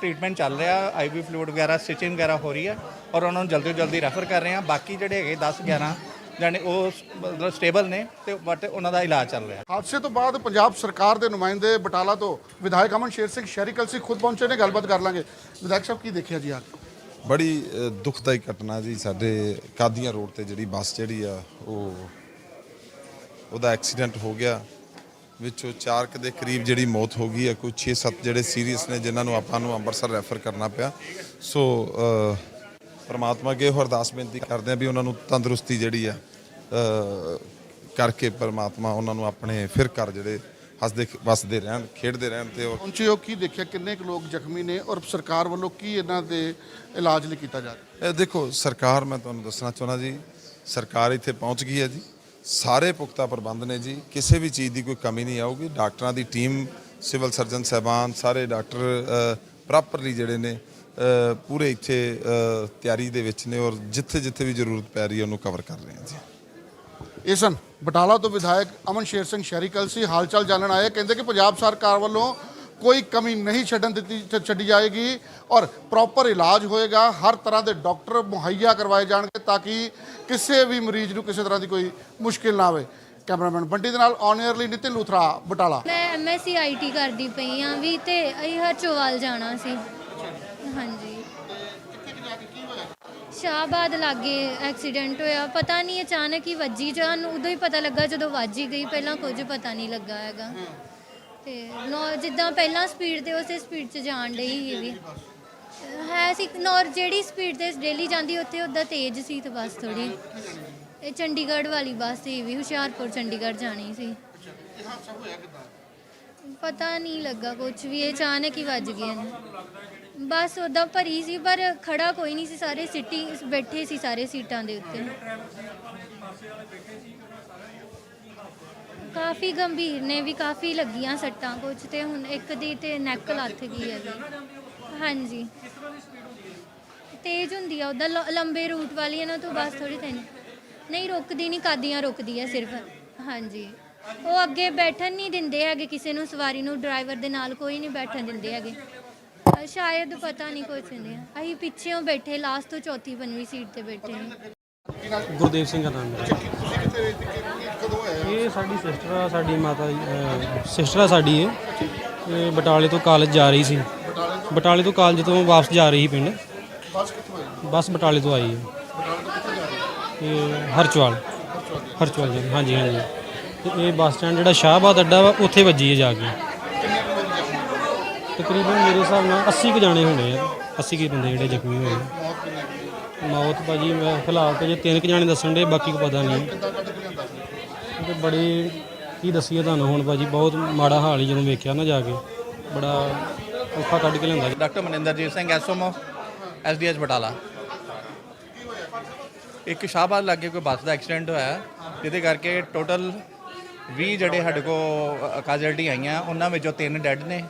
ਟ੍ਰੀਟਮੈਂਟ ਚੱਲ ਰਿਹਾ ਆਈਵੀ ਫਲੂਇਡ ਵਗੈਰਾ ਸਟਿਚਿੰਗ ਵਗੈਰਾ ਹੋ ਰਹੀ ਹੈ ਔਰ ਉਹਨਾਂ ਨੂੰ ਜਲਦੀ ਤੋਂ ਜਲਦੀ ਰੈਫਰ ਕਰ ਰਹੇ ਹਾਂ। ਬਾਕੀ ਜਿਹੜੇ ਹੈਗੇ 10 11 ਜਾਨੇ ਉਹ ਮਤਲਬ ਸਟੇਬਲ ਨੇ ਤੇ ਬਟ ਉਹਨਾਂ ਦਾ ਇਲਾਜ ਚੱਲ ਰਿਹਾ।
ਹਾਦਸੇ ਤੋਂ ਬਾਅਦ ਪੰਜਾਬ ਸਰਕਾਰ ਦੇ ਨੁਮਾਇੰਦੇ ਬਟਾਲਾ ਤੋਂ ਵਿਧਾਇਕ ਅਮਨ ਸ਼ੇਰ ਸਿੰਘ ਸ਼ਹਿਰੀ ਕਲਸੀ ਖੁਦ ਪਹੁੰਚੇ ਨੇ ਗੱਲਬਾਤ ਕਰ ਲਾਂਗੇ। ਵਿਧਾਇਕ ਸਾਹਿਬ ਕੀ ਦੇਖਿਆ ਜੀ ਅੱਜ
ਬੜੀ ਦੁਖਦਾਈ ਘਟਨਾ ਜੀ। ਸਾਡੇ ਕਾਦੀਆਂ ਰੋਡ ਤੇ ਜਿਹੜੀ ਬੱਸ ਜਿਹੜੀ ਆ ਉਹ ਉਹਦਾ ਐਕਸੀਡੈਂਟ ਹੋ ਗਿਆ। ਵਿੱਚੋਂ 4 ਕੁ ਦੇ ਕਰੀਬ ਜਿਹੜੀ ਮੌਤ ਹੋ ਗਈ ਹੈ ਕੋਈ 6-7 ਜਿਹੜੇ ਸੀਰੀਅਸ ਨੇ ਜਿਨ੍ਹਾਂ ਨੂੰ ਆਪਾਂ ਨੂੰ ਅੰਮ੍ਰਿਤਸਰ ਰੈਫਰ ਕਰਨਾ ਪਿਆ। ਸੋ ਪ੍ਰਮਾਤਮਾ ਅੱਗੇ ਇਹੋ ਅਰਦਾਸ ਬੇਨਤੀ ਕਰਦੇ ਆ ਵੀ ਉਹਨਾਂ ਨੂੰ ਤੰਦਰੁਸਤੀ ਜਿਹੜੀ ਆ ਕਰਕੇ ਪ੍ਰਮਾਤਮਾ ਉਹਨਾਂ ਨੂੰ ਆਪਣੇ ਫਿਰ ਘਰ ਜਿਹੜੇ ਹੱਸਦੇ ਵਸਦੇ ਰਹਿਣ ਖੇਡਦੇ ਰਹਿਣ ਤੇ ਉਹ
ਪਹੁੰਚੇ ਹੋ ਕੀ ਦੇਖਿਆ ਕਿੰਨੇ ਕੁ ਲੋਕ ਜ਼ਖਮੀ ਨੇ ਔਰ ਸਰਕਾਰ ਵੱਲੋਂ ਕੀ ਇਹਨਾਂ ਦੇ ਇਲਾਜ ਲਈ ਕੀਤਾ ਜਾ ਰਿਹਾ?
ਇਹ ਦੇਖੋ ਸਰਕਾਰ ਮੈਂ ਤੁਹਾਨੂੰ ਦੱਸਣਾ ਚਾਹੁੰਦਾ ਜੀ ਸਰਕਾਰ ਇੱਥੇ ਪਹੁੰਚ ਗਈ ਹੈ ਜੀ। ਸਾਰੇ ਪੁਖਤਾ ਪ੍ਰਬੰਧ ਨੇ ਜੀ। ਕਿਸੇ ਵੀ ਚੀਜ਼ ਦੀ ਕੋਈ ਕਮੀ ਨਹੀਂ ਆਊਗੀ। ਡਾਕਟਰਾਂ ਦੀ ਟੀਮ, ਸਿਵਲ ਸਰਜਨ ਸਾਹਿਬਾਨ, ਸਾਰੇ ਡਾਕਟਰ ਪ੍ਰੋਪਰਲੀ ਜਿਹੜੇ ਨੇ ਪੂਰੇ ਇੱਥੇ ਤਿਆਰੀ ਦੇ ਵਿੱਚ ਨੇ ਔਰ ਜਿੱਥੇ ਜਿੱਥੇ ਵੀ ਜ਼ਰੂਰਤ ਪੈ ਰਹੀ ਹੈ ਉਹਨੂੰ ਕਵਰ ਕਰ ਰਹੇ ਹਾਂ ਜੀ।
ਇਹ ਸਨ ਬਟਾਲਾ ਤੋਂ ਵਿਧਾਇਕ ਅਮਨ ਸ਼ੇਰ ਸਿੰਘ ਸ਼ੈਰੀ ਕਲਸੀ ਹਾਲਚਾਲ ਜਾਣਨ ਆਏ। ਕਹਿੰਦੇ ਕਿ ਪੰਜਾਬ ਸਰਕਾਰ ਵੱਲੋਂ ਕੋਈ ਕਮੀ ਨਹੀਂ ਛੱਡਣ ਦਿੱਤੀ ਛੱਡੀ ਜਾਏਗੀ ਔਰ ਪ੍ਰੋਪਰ ਇਲਾਜ ਹੋਏਗਾ। ਹਰ ਤਰ੍ਹਾਂ ਦੇ ਡਾਕਟਰ ਮੁਹੱਈਆ ਕਰਵਾਏ ਜਾਣਗੇ ਤਾਂ ਕਿ ਕਿਸੇ ਵੀ ਮਰੀਜ਼ ਨੂੰ ਕਿਸੇ ਤਰ੍ਹਾਂ ਦੀ ਕੋਈ ਮੁਸ਼ਕਿਲ ਨਾ ਆਵੇ। ਕੈਮਰਾਮੈਨ ਬੰਟੀ ਦੇ ਨਾਲ ਔਨ 에ਅਰ ਲਈ ਨਿਤਿਨ ਲੂਥਰਾ, ਬਟਾਲਾ।
ਮੈਂ ਐਮਐਸਸੀ ਆਈਟੀ ਕਰਦੀ ਪਈ ਆ ਵੀ ਤੇ ਅਸੀਂ ਹਰਚੋਵਾਲ ਜਾਣਾ ਸੀ। ਹਾਂਜੀ। ਸ਼ਾਹਬਾਦ ਲਾਗੇ ਐਕਸੀਡੈਂਟ ਹੋਇਆ। ਪਤਾ ਨਹੀਂ ਅਚਾਨਕ ਹੀ ਵੱਜੀ ਜਾਨ ਉਦੋਂ ਹੀ ਪਤਾ ਲੱਗਾ ਜਦੋਂ ਵੱਜ ਗਈ। ਪਹਿਲਾਂ ਕੁਝ ਪਤਾ ਨਹੀਂ ਲੱਗਾ ਹੈਗਾ। ਤੇ ਨੌ ਜਿੱਦਾਂ ਪਹਿਲਾਂ ਸਪੀਡ ਤੇ ਉਸੇ ਸਪੀਡ 'ਚ ਜਾਣ ਡਈ ਸੀ ਵੀ। ਹੈ ਸੀ ਨੌਰ ਜਿਹੜੀ ਸਪੀਡ ਤੇ ਡੇਲੀ ਜਾਂਦੀ, ਉੱਥੇ ਉਦਾਂ ਤੇਜ਼ ਸੀ ਤੇ ਬਸ ਥੋੜੀ ਇਹ ਚੰਡੀਗੜ੍ਹ ਵਾਲੀ ਬੱਸ ਸੀ ਵੀ, ਹੁਸ਼ਿਆਰਪੁਰ ਚੰਡੀਗੜ੍ਹ ਜਾਣੀ ਸੀ। ਪਤਾ ਨਹੀਂ ਲੱਗਾ ਕੁਝ ਵੀ, ਇਹ ਅਚਾਨਕ ਹੀ ਵੱਜ ਗਏ ਨੇ ਬਸ ਉਦਾਂ ਭਰੀ ਸੀ, ਪਰ ਖੜਾ ਕੋਈ ਨਹੀਂ ਸੀ, ਸਾਰੇ ਸਿੱਟੀ ਬੈਠੇ ਸੀ ਸਾਰੇ ਸੀਟਾਂ ਦੇ ਉੱਤੇ। ਕਾਫੀ ਗੰਭੀਰ ਨੇ ਵੀ ਕਾਫੀ ਲੱਗੀਆਂ ਸੱਟਾਂ ਕੁਝ ਤੇ ਹੁਣ ਇੱਕ ਦੀ ਤੇ ਨੈਕ ਲੱਥ ਗਈ ਹੈ ਵੀ ਹਾਂਜੀ। ਤੇਜ਼ ਹੁੰਦੀ ਆ ਉਹਦਾ ਲ- ਲੰਬੇ ਰੂਟ ਵਾਲੀ ਇਹਨਾਂ ਤੋਂ ਬਸ ਥੋੜੀ ਤੈਨੂੰ ਨਹੀਂ ਰੁਕਦੀ ਨਹੀਂ ਕਾਦੀਆਂ ਰੁਕਦੀ ਹੈ ਸਿਰਫ। ਹਾਂਜੀ। ਉਹ ਅੱਗੇ ਬੈਠਣ ਨਹੀਂ ਦਿੰਦੇ ਹੈਗੇ ਕਿਸੇ ਨੂੰ ਸਵਾਰੀ ਨੂੰ ਡਰਾਈਵਰ ਦੇ ਨਾਲ ਕੋਈ ਨਹੀਂ ਬੈਠਣ ਦਿੰਦੇ ਹੈਗੇ। ਅ, ਸ਼ਾਇਦ ਪਤਾ ਨਹੀਂ ਕੁਛ ਹੁੰਦੇ ਆ। ਅਸੀਂ ਪਿੱਛੇੋਂ ਬੈਠੇ ਲਾਸਟ ਤੋਂ ਚੌਥੀ ਪੰਜਵੀਂ ਸੀਟ ਤੇ ਬੈਠੇ ਹਾਂ।
ਗੁਰਦੇਵ ਸਿੰਘ ਦਾ ਨਾਮ
ਆਇਆ
ਇਹ ਸਾਡੀ ਸਿਸਟਰ ਆ, ਸਾਡੀ ਮਾਤਾ ਸਿਸਟਰ ਆ ਸਾਡੀ ਇਹ। ਇਹ ਬਟਾਲੇ ਤੋਂ ਕਾਲਜ ਜਾ ਰਹੀ ਸੀ। ਬਟਾਲੇ ਤੋਂ ਕਾਲਜ ਤੋਂ ਵਾਪਸ ਜਾ ਰਹੀ ਸੀ ਪਿੰਡ।
ਬੱਸ ਕਿੱਥੋਂ ਆਈ
ਬੱਸ ਬਟਾਲੇ ਤੋਂ ਆਈ ਹੈ।
ਬਟਾਲਾ ਤੋਂ ਕਿੱਥੇ ਜਾ ਰਹੀ
ਇਹ ਹਰਚਵਾਲ ਹਰਚਵਾਲ ਜੀ, ਹਾਂਜੀ ਹਾਂਜੀ। ਤੇ ਇਹ ਬੱਸ ਸਟੈਂਡ ਜਿਹੜਾ ਸ਼ਾਹਬਾਦ ਅੱਡਾ ਵਾ, ਉੱਥੇ ਵੱਜੀ ਹੈ ਜਾ ਕੇ। ਤਕਰੀਬਨ ਮੇਰੇ ਹਿਸਾਬ ਨਾਲ 80 ਕੁ ਜਾਣੇ ਹੋਣੇ ਆ। 80 ਕੁ ਬੰਦੇ ਜਿਹੜੇ ਜ਼ਖਮੀ ਹੋਏ ਆ। ਮੌਤ ਭਾਜੀ, ਮੈਂ ਫਿਲਹਾਲ ਤੇ ਜੇ ਤਿੰਨ ਕੁ ਜਾਣੇ ਦੱਸਣ ਦੇ ਬਾਕੀ ਕੋ ਪਤਾ ਨਹੀਂ
ਕਿੱਦਾਂ ਕੱਢ ਕੇ ਲਿਆਂਦਾ ਸੀ
ਤੇ ਬੜੀ ਕੀ ਦੱਸੀਏ ਤੁਹਾਨੂੰ ਹੁਣ ਭਾਜੀ, ਬਹੁਤ ਮਾੜਾ ਹਾਲ ਹੀ ਜਦੋਂ ਵੇਖਿਆ ਨਾ ਜਾ ਕੇ। ਬੜਾ ਔਖਾ ਕੱਢ ਕੇ ਲਿਆਂਦਾ।
Doctor Maninderjit Singh SMO SDH Batala. ਇੱਕ ਸ਼ਾਹਬਾਦ ਲਾਗੇ ਕੋਈ ਬੱਸ ਦਾ ਐਕਸੀਡੈਂਟ ਹੋਇਆ, ਜਿਹਦੇ ਕਰਕੇ ਟੋਟਲ 20 ਜਿਹੜੇ ਸਾਡੇ ਕੋ ਕਾਜਲਟੀ ਆਈਆਂ, ਉਹਨਾਂ ਵਿੱਚੋਂ ਤਿੰਨ ਡੈੱਡ ਨੇ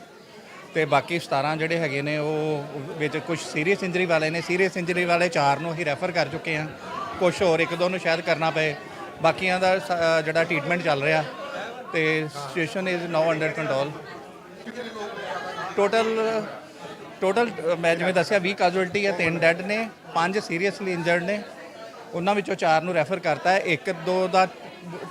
ਤੇ ਬਾਕੀ 17 ਜਿਹੜੇ ਹੈਗੇ ਨੇ, ਉਹ ਵਿੱਚ ਕੁਝ ਸੀਰੀਅਸ ਇੰਜਰੀ ਵਾਲੇ ਨੇ। ਸੀਰੀਅਸ ਇੰਜਰੀ ਵਾਲੇ ਚਾਰ ਨੂੰ ਹੀ ਰੈਫਰ ਕਰ ਚੁੱਕੇ ਆ ਕੁਝ ਹੋਰ ਇੱਕ ਦੋ ਨੂੰ ਸ਼ਾਇਦ ਕਰਨਾ ਪਏ। ਬਾਕੀਆਂ ਦਾ ਸ- ਜਿਹੜਾ ਟ੍ਰੀਟਮੈਂਟ ਚੱਲ ਰਿਹਾ ਤੇ situation is now under control total total ਮੈਂ ਜਿਵੇਂ ਦੱਸਿਆ 20 ਕਾਜੁਅਲਟੀ ਹੈ, ਤਿੰਨ ਡੈੱਡ ਨੇ, ਪੰਜ ਸੀਰੀਅਸਲੀ ਇੰਜਰਡ ਨੇ। ਉਹਨਾਂ ਵਿੱਚੋਂ ਚਾਰ ਨੂੰ ਰੈਫਰ ਕਰਤਾ ਹੈ। ਇੱਕ, ਦੋ ਦਾ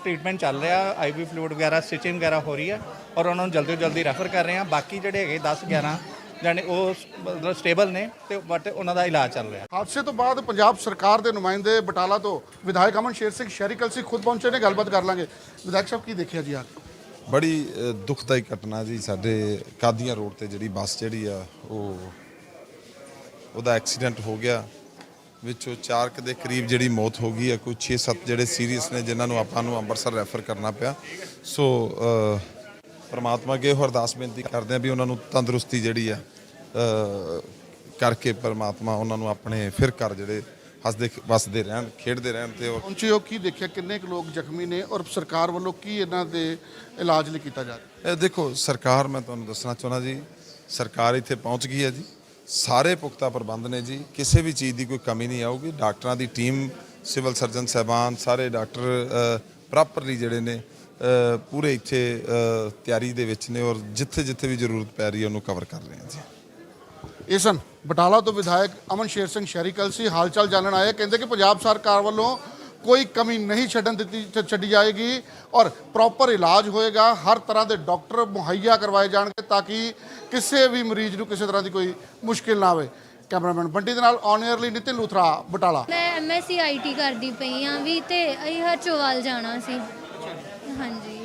ਟ੍ਰੀਟਮੈਂਟ ਚੱਲ ਰਿਹਾ ਆਈਵੀ ਫਲੂਇਡ ਵਗੈਰਾ ਸਟਿਚਿੰਗ ਵਗੈਰਾ ਹੋ ਰਹੀ ਹੈ। ਔਰ ਉਹਨਾਂ ਨੂੰ ਜਲਦੀ ਤੋਂ ਜਲਦੀ ਰੈਫਰ ਕਰ ਰਹੇ ਹਾਂ। ਬਾਕੀ ਜਿਹੜੇ ਹੈਗੇ 10 11 ਜਾਨੇ ਉਹ ਮਤਲਬ ਸਟੇਬਲ ਨੇ ਤੇ ਬਟ ਉਹਨਾਂ ਦਾ ਇਲਾਜ ਚੱਲ ਰਿਹਾ।
ਹਾਦਸੇ ਤੋਂ ਬਾਅਦ ਪੰਜਾਬ ਸਰਕਾਰ ਦੇ ਨੁਮਾਇੰਦੇ ਬਟਾਲਾ ਤੋਂ ਵਿਧਾਇਕ ਅਮਨ ਸ਼ੇਰ ਸਿੰਘ ਸ਼ਹਿਰੀ ਕਲਸੀ ਖੁਦ ਪਹੁੰਚੇ ਨੇ ਗੱਲਬਾਤ ਕਰ ਲਾਂਗੇ। ਵਿਧਾਇਕ ਸਾਹਿਬ ਕੀ ਦੇਖਿਆ ਜੀ ਅੱਜ
ਬੜੀ ਦੁਖਦਾਈ ਘਟਨਾ ਜੀ ਸਾਡੇ ਕਾਦੀਆਂ ਰੋਡ ਤੇ ਜਿਹੜੀ ਬੱਸ ਜਿਹੜੀ ਆ ਉਹ ਉਹਦਾ ਐਕਸੀਡੈਂਟ ਹੋ ਗਿਆ। ਵਿੱਚੋਂ 4 ਕੁ ਦੇ ਕਰੀਬ ਜਿਹੜੀ ਮੌਤ ਹੋ ਗਈ ਹੈ ਕੋਈ 6-7 ਜਿਹੜੇ ਸੀਰੀਅਸ ਨੇ ਜਿਨ੍ਹਾਂ ਨੂੰ ਆਪਾਂ ਨੂੰ ਅੰਮ੍ਰਿਤਸਰ ਰੈਫਰ ਕਰਨਾ ਪਿਆ। ਸੋ ਪ੍ਰਮਾਤਮਾ ਅੱਗੇ ਇਹੋ ਅਰਦਾਸ ਬੇਨਤੀ ਕਰਦੇ ਆ ਵੀ ਉਹਨਾਂ ਨੂੰ ਤੰਦਰੁਸਤੀ ਜਿਹੜੀ ਆ ਕਰਕੇ ਪਰਮਾਤਮਾ ਉਹਨਾਂ ਨੂੰ ਆਪਣੇ ਫਿਰ ਘਰ ਜਿਹੜੇ ਹੱਸਦੇ ਵਸਦੇ ਰਹਿਣ ਖੇਡਦੇ ਰਹਿਣ ਤੇ ਉਹ
ਪਹੁੰਚੇ ਹੋ ਕੀ ਦੇਖਿਆ? ਕਿੰਨੇ ਕੁ ਲੋਕ ਜ਼ਖਮੀ ਨੇ ਔਰ ਸਰਕਾਰ ਵੱਲੋਂ ਕੀ ਇਹਨਾਂ ਦੇ ਇਲਾਜ ਲਈ ਕੀਤਾ ਜਾ ਰਿਹਾ?
ਦੇਖੋ ਸਰਕਾਰ ਮੈਂ ਤੁਹਾਨੂੰ ਦੱਸਣਾ ਚਾਹੁੰਦਾ ਜੀ ਸਰਕਾਰ ਇੱਥੇ ਪਹੁੰਚ ਗਈ ਹੈ ਜੀ। ਸਾਰੇ ਪੁਖਤਾ ਪ੍ਰਬੰਧ ਨੇ ਜੀ। ਕਿਸੇ ਵੀ ਚੀਜ਼ ਦੀ ਕੋਈ ਕਮੀ ਨਹੀਂ ਆਊਗੀ। ਡਾਕਟਰਾਂ ਦੀ ਟੀਮ ਸਿਵਲ ਸਰਜਨ ਸਾਹਿਬਾਨ ਸਾਰੇ ਡਾਕਟਰ ਪ੍ਰੋਪਰਲੀ ਜਿਹੜੇ ਨੇ ਪੂਰੇ ਇੱਥੇ ਤਿਆਰੀ ਦੇ ਵਿੱਚ ਨੇ ਔਰ ਜਿੱਥੇ ਜਿੱਥੇ ਵੀ ਜ਼ਰੂਰਤ ਪੈ ਰਹੀ ਹੈ ਉਹਨੂੰ ਕਵਰ ਕਰ ਰਹੇ ਹਾਂ ਜੀ।
ਇਹ ਸਨ ਬਟਾਲਾ ਤੋਂ ਵਿਧਾਇਕ ਅਮਨ ਸ਼ੇਰ ਸਿੰਘ ਸ਼ੈਰੀਕਲ ਸੀ ਹਾਲਚਾਲ ਜਾਣਨ ਆਏ ਕਹਿੰਦੇ ਕਿ ਪੰਜਾਬ ਸਰਕਾਰ ਵੱਲੋਂ ਕੋਈ ਕਮੀ ਨਹੀਂ ਛੱਡਣ ਦਿੱਤੀ ਛੱਡੀ ਜਾਏਗੀ ਔਰ ਪ੍ਰੋਪਰ ਇਲਾਜ ਹੋਏਗਾ ਹਰ ਤਰ੍ਹਾਂ ਦੇ ਡਾਕਟਰ ਮੁਹੱਈਆ ਕਰਵਾਏ ਜਾਣਗੇ ਤਾਂ ਕਿ ਕਿਸੇ ਵੀ ਮਰੀਜ਼ ਨੂੰ ਕਿਸੇ ਤਰ੍ਹਾਂ ਦੀ ਕੋਈ ਮੁਸ਼ਕਿਲ ਨਾ ਆਵੇ। ਕੈਮਰਾਮੈਨ ਬੰਟੀ ਦੇ ਨਾਲ ਔਨ 에ਅਰ ਲਈ ਨਿਤਿਨ ਲੂਥਰਾ ਬਟਾਲਾ।
ਮੈਂ ਐਮਐਸਸੀ ਆਈਟੀ ਕਰਦੀ ਪਈ ਆ ਵੀ ਤੇ ਅਸੀਂ ਹਰਚੋਵਾਲ ਜਾਣਾ ਸੀ। Hanji.